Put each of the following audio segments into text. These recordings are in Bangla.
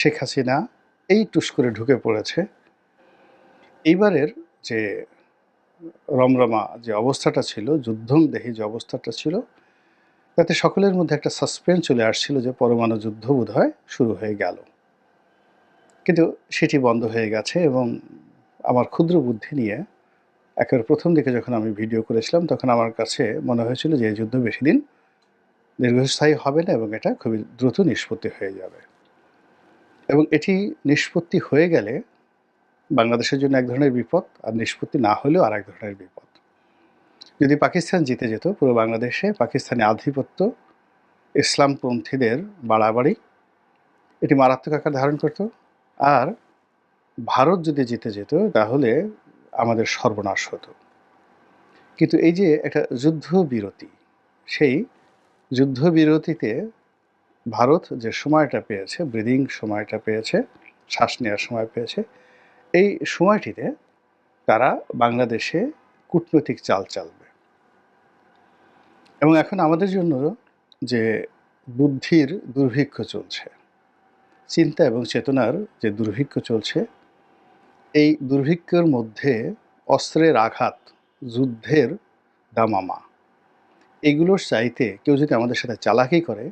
শেখ হাসিনা এই টুস করে ঢুকে পড়েছে। এইবারের যে রমরমা যে অবস্থাটা ছিল যুদ্ধম দেহি যে অবস্থাটা ছিল, তাতে সকলের মধ্যে একটা সাসপেন্স চলে আসছিল যে পরমাণু যুদ্ধ বোধ শুরু হয়ে গেল। কিন্তু সেটি বন্ধ হয়ে গেছে এবং আমার ক্ষুদ্র বুদ্ধি নিয়ে একেবারে প্রথম দিকে যখন আমি ভিডিও করেছিলাম, তখন আমার কাছে মনে হয়েছিল যে এই যুদ্ধ বেশি দিন দীর্ঘস্থায়ী হবে না এবং এটা খুবই দ্রুত নিষ্পত্তি হয়ে যাবে। এবং এটি নিষ্পত্তি হয়ে গেলে বাংলাদেশের জন্য এক ধরনের বিপদ আর নিষ্পত্তি না হলেও আর এক ধরনের বিপদ। যদি পাকিস্তান জিতে যেত, পুরো বাংলাদেশে পাকিস্তানি আধিপত্য, ইসলামপন্থীদের বাড়াবাড়ি, এটি মারাত্মক আকার ধারণ করত। আর ভারত যদি জিতে যেত, তাহলে আমাদের সর্বনাশ হতো। কিন্তু এই যে একটা যুদ্ধবিরতি, সেই যুদ্ধবিরতিতে ভারত যে সময়টা পেয়েছে, ব্রিদিং সময়টা পেয়েছে, শ্বাস নেওয়ার সময় পেয়েছে, এই সময়টিতে তারা বাংলাদেশে কূটনৈতিক চাল চালবে। এবং এখন আমাদের জন্য যে বুদ্ধির দুর্ভিক্ষ চলছে, চিন্তা এবং চেতনার যে দুর্ভিক্ষ চলছে, এই দুর্ভিক্ষের মধ্যে অস্ত্রের আঘাত, যুদ্ধের দামামা, এগুলোর চাইতে কেউ যদি আমাদের সাথে চালাকি করে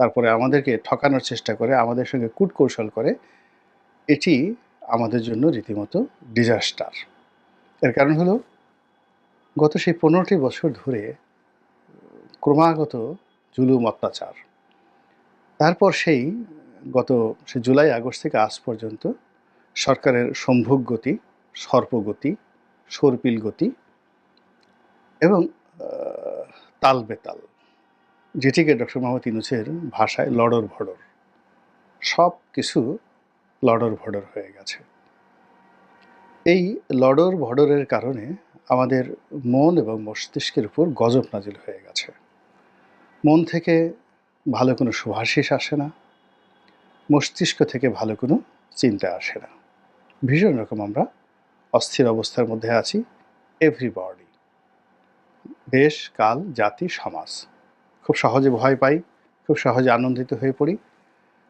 তারপরে আমাদেরকে ঠকানোর চেষ্টা করে, আমাদের সঙ্গে কূটকৌশল করে, এটি আমাদের জন্য রীতিমতো ডিজাস্টার এর কারণ হলো, গত সেই পনেরোটি বছর ধরে ক্রমাগত জুলুম অত্যাচার। তারপর সেই, গত সে জুলাই আগস্ট থেকে আজ পর্যন্ত সরকারের সম্ভোগ গতি সর্পগতি সর্পিল গতি এবং তাল বেতাল। যেটিকে ডক্টর মোহাম্মদ ইনুসের ভাষায় লড়র ভড়র। সব কিছু লড়র ভড়র হয়ে গেছে। এই লড়র ভড়রের কারণে আমাদের মন এবং মস্তিষ্কের উপর গজব নাজিল হয়ে গেছে। মন থেকে ভালো কোনো সুভাষিস আসে না। মস্তিষ্ক থেকে ভালো কোনো চিন্তা আসে না। ভীষণ রকম আমরা অস্থির অবস্থার মধ্যে আছি এভরিবডি দেশ, কাল, জাতি, সমাজ। খুব সহজে ভয় পাই, খুব সহজে আনন্দিত হয়ে পড়ি,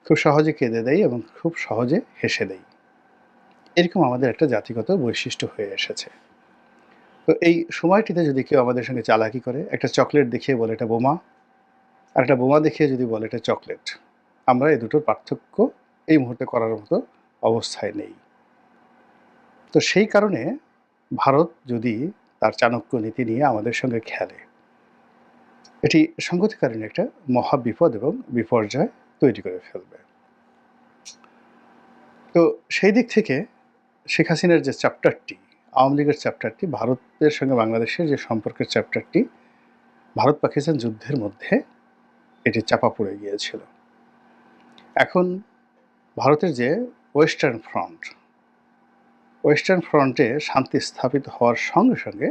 খুব সহজে কেঁদে দেই এবং খুব সহজে হেসে দেই। এরকম আমাদের একটা জাতিগত বৈশিষ্ট্য হয়ে এসেছে। তো এই সময়টিতে যদি কেউ আমাদের সঙ্গে চালাকি করে, একটা চকলেট দেখিয়ে বলে এটা বোমা, আর একটা বোমা দেখিয়ে যদি বলে এটা চকলেট, আমরা এই দুটোর পার্থক্য এই মুহূর্তে করার মতো অবস্থায় নেই। তো সেই কারণে ভারত যদি তার চাণক্য নীতি নিয়ে আমাদের সঙ্গে খেলে এটি সংগতিকালীন একটা মহা বিপদ এবং বিপর্যয় তৈরি করে ফেলবে। তো সেই দিক থেকে শেখ হাসিনার যে চ্যাপ্টারটি, আওয়ামী লীগের চ্যাপ্টারটি, ভারতের সঙ্গে বাংলাদেশের যে সম্পর্কের চ্যাপ্টারটি ভারত পাকিস্তান যুদ্ধের মধ্যে এটি চাপা পড়ে গিয়েছিল। এখন ভারতের যে ওয়েস্টার্ন ফ্রন্ট, ওয়েস্টার্ন ফ্রন্টে শান্তি স্থাপিত হওয়ার সঙ্গে সঙ্গে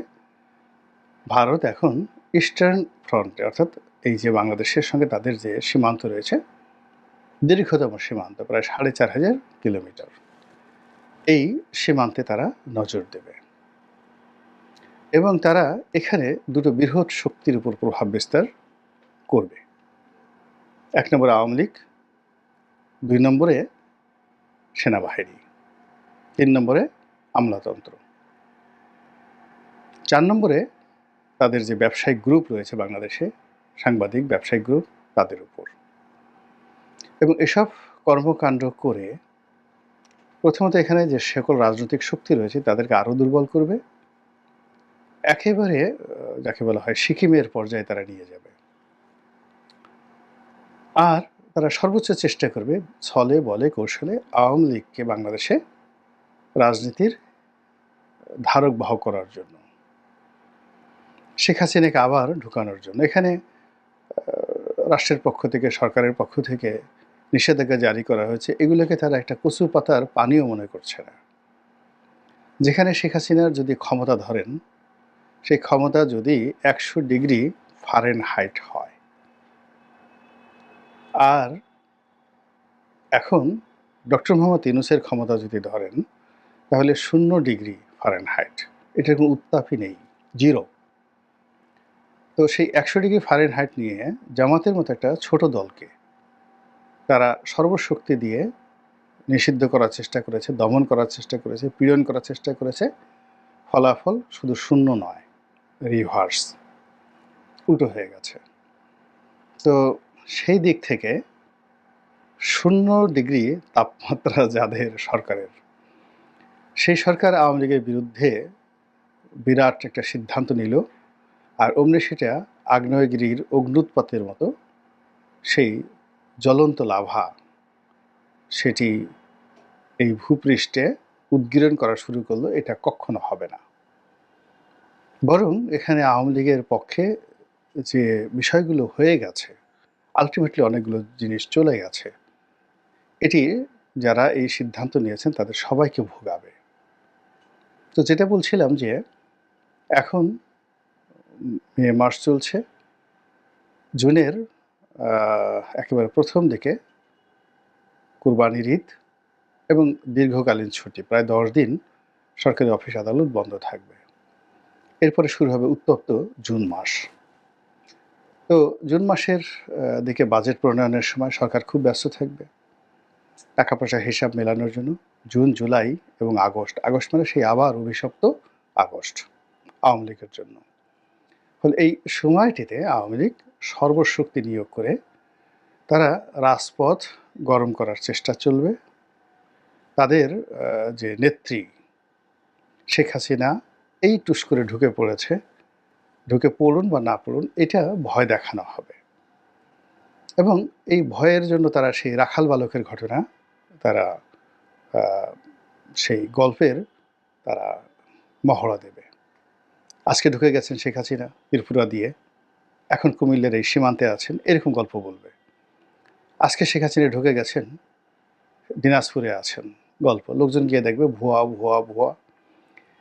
ভারত এখন ইস্টার্ন ফ্রন্টে, অর্থাৎ এই যে বাংলাদেশের সঙ্গে তাদের যে সীমান্ত রয়েছে, দীর্ঘতম সীমান্ত, প্রায় সাড়ে চার হাজার কিলোমিটার, এই সীমান্তে তারা নজর দেবে। এবং তারা এখানে দুটো বৃহৎ শক্তির উপর প্রভাব বিস্তার করবে। এক নম্বরে আওয়ামী লীগ, দুই নম্বরে সেনাবাহিনী, তিন নম্বরে আমলাতন্ত্র, চার নম্বরে তাদের যে ব্যবসায়িক গ্রুপ রয়েছে বাংলাদেশে, সাংবাদিক ব্যবসায়িক গ্রুপ তাদের উপর। এবং এসব কর্মকাণ্ড করে প্রথমত এখানে যে সকল রাজনৈতিক শক্তি রয়েছে তাদেরকে আরও দুর্বল করবে। একেবারে যাকে বলা হয় সিকিমের পর্যায়ে তারা নিয়ে যাবে। আর তারা সর্বোচ্চ চেষ্টা করবে ছলে, বলে, কৌশলে আওয়ামী লীগকে বাংলাদেশে রাজনীতির ধারক বাহক করার জন্য। শেখ হাসিনাকে আবার ঢুকানোর জন্য। এখানে রাষ্ট্রের পক্ষ থেকে, সরকারের পক্ষ থেকে নিষেধাজ্ঞা জারি করা হয়েছে। এগুলোকে তারা একটা কচু পাতার পানীয় মনে করছে না। যেখানে শেখ হাসিনার যদি ক্ষমতা ধরেন, সেই ক্ষমতা যদি একশো ডিগ্রি ফারেন হাইট হয়। আর এখন ডক্টর মোহাম্মদ ইউনুসের ক্ষমতা যদি ধরেন, তাহলে শূন্য ডিগ্রি ফারেন হাইট এটার কোনো উত্তাপই নেই। জিরো। তো সেই একশো ডিগ্রি ফারেন হাইট নিয়ে জামাতের মতো একটা ছোট দলকে তারা সর্বশক্তি দিয়ে নিষিদ্ধ করার চেষ্টা করেছে, দমন করার চেষ্টা করেছে, পীড়ন করার চেষ্টা করেছে। ফলাফল শুধু শূন্য নয় রিভার্স উল্টো হয়ে গেছে। তো সেই দিক থেকে শূন্য ডিগ্রি তাপমাত্রা যাদের সরকারের, সেই সরকার আওয়ামী লীগের বিরুদ্ধে বিরাট একটা সিদ্ধান্ত নিল। আর অমনি সেটা আগ্নেয়গিরির অগ্নুৎপাতের মতো সেই জ্বলন্ত লাভা, সেটি এই ভূপৃষ্ঠে উদ্গীরণ করা শুরু করল, এটা কখনো হবে না। বরং এখানে আওয়ামী লীগের পক্ষে যে বিষয়গুলো হয়ে গেছে আলটিমেটলি অনেকগুলো জিনিস চলে গেছে, এটি যারা এই সিদ্ধান্ত নিয়েছেন তাদের সবাইকে ভোগাবে। তো যেটা বলছিলাম যে এখন মে মাস চলছে। জুনের একেবারে প্রথম দিকে কুরবানির ঈদ এবং দীর্ঘকালীন ছুটি। প্রায় দশ দিন সরকারি অফিস আদালত বন্ধ থাকবে। এরপরে শুরু হবে উত্তপ্ত জুন মাস। তো জুন মাসের দিকে বাজেট প্রণয়নের সময় সরকার খুব ব্যস্ত থাকবে। টাকা পয়সা হিসাব মেলানোর জন্য জুন, জুলাই এবং আগস্ট। আগস্ট মানে সেই আবার অভিশপ্ত আগস্ট আওয়ামী লীগের জন্য। ফলে এই সময়টিতে আওয়ামী লীগ সর্বশক্তি নিয়োগ করে তারা রাজপথ গরম করার চেষ্টা চলবে। তাদের যে নেত্রী শেখ হাসিনা, এই টুস করে ঢুকে পড়েছে। ঢুকে পড়ুন বা না পড়ুন, এটা ভয় দেখানো হবে। এবং এই ভয়ের জন্য তারা সেই রাখাল বালকের ঘটনা, তারা সেই গল্পের তারা মহড়া দেবে। আজকে ঢুকে গেছেন শেখ হাসিনা ত্রিপুরা দিয়ে। এখন কুমিল্লার এই সীমান্তে আছেন, এরকম গল্প বলবে। আজকে শেখ হাসিনা ঢুকে গেছেন, দিনাজপুরে আছেন, গল্প। লোকজন গিয়ে দেখবে ভুয়া ভুয়া ভুয়া।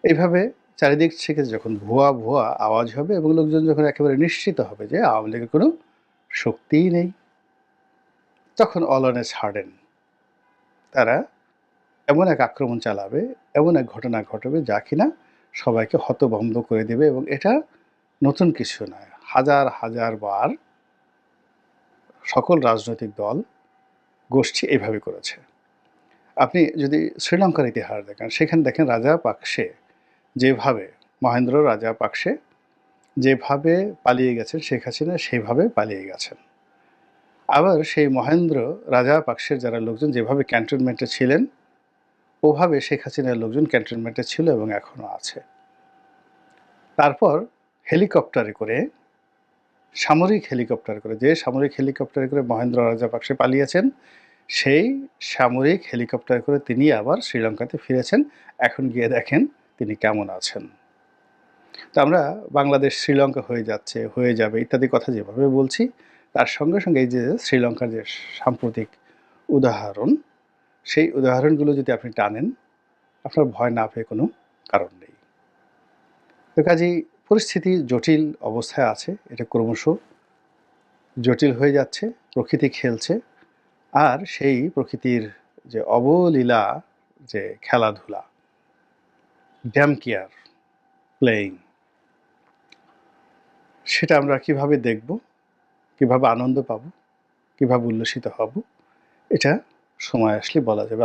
এইভাবে চারিদিক থেকে যখন ভুয়া ভুয়া আওয়াজ হবে এবং লোকজন যখন একেবারে নিশ্চিত হবে যে আওয়ামী লীগের কোনো শক্তিই নেই, তখন অলনে ছাড়েন তারা এমন এক আক্রমণ চালাবে, এমন এক ঘটনা ঘটবে যা কিনা সবাইকে হতভম্ব করে দেবে এবং এটা নতুন কিছু নয়। হাজার হাজার বার সকল রাজনৈতিক দল গোষ্ঠী এভাবে করেছে। আপনি যদি শ্রীলঙ্কার ইতিহাস দেখেন, সেখানে দেখেন রাজা পাকসে যেভাবে, মহেন্দ্র রাজা পাকসে যেভাবে পালিয়ে গেছেন, শেখ হাসিনা সেইভাবে পালিয়ে গেছেন। আবার সেই মহেন্দ্র রাজা পাকসের যারা লোকজন যেভাবে ক্যান্টনমেন্টে ছিলেন ওভাবে শেখ হাসিনার লোকজন ক্যান্টনমেন্টে ছিল এবং এখনও আছে। তারপর হেলিকপ্টারে করে, সামরিক হেলিকপ্টার করে, যে সামরিক হেলিকপ্টারে করে মহেন্দ্র রাজাপাকসে পালিয়েছেন, সেই সামরিক হেলিকপ্টার করে তিনি আবার শ্রীলঙ্কাতে ফিরেছেন। এখন গিয়ে দেখেন তিনি কেমন আছেন। তো আমরা বাংলাদেশ শ্রীলঙ্কা হয়ে যাচ্ছে, হয়ে যাবে ইত্যাদি কথা যেভাবে বলছি, তার সঙ্গে সঙ্গে এই যে শ্রীলঙ্কার যে সাম্প্রতিক উদাহরণ সেই উদাহরণগুলো যদি আপনি টানেন, আপনার ভয় না পেয়ে কোনো কারণ নেই। তো কাজেই পরিস্থিতি জটিল অবস্থায় আছে, এটা ক্রমশ জটিল হয়ে যাচ্ছে, প্রকৃতি খেলছে, আর সেই প্রকৃতির যে অবলীলা, যে খেলাধুলা, ড্যাম কেয়ার প্লেয়িং, সেটা আমরা কীভাবে দেখব, কীভাবে আনন্দ পাব, কীভাবে উল্লসিত হব, এটা সময় আসলে বলা যাবে।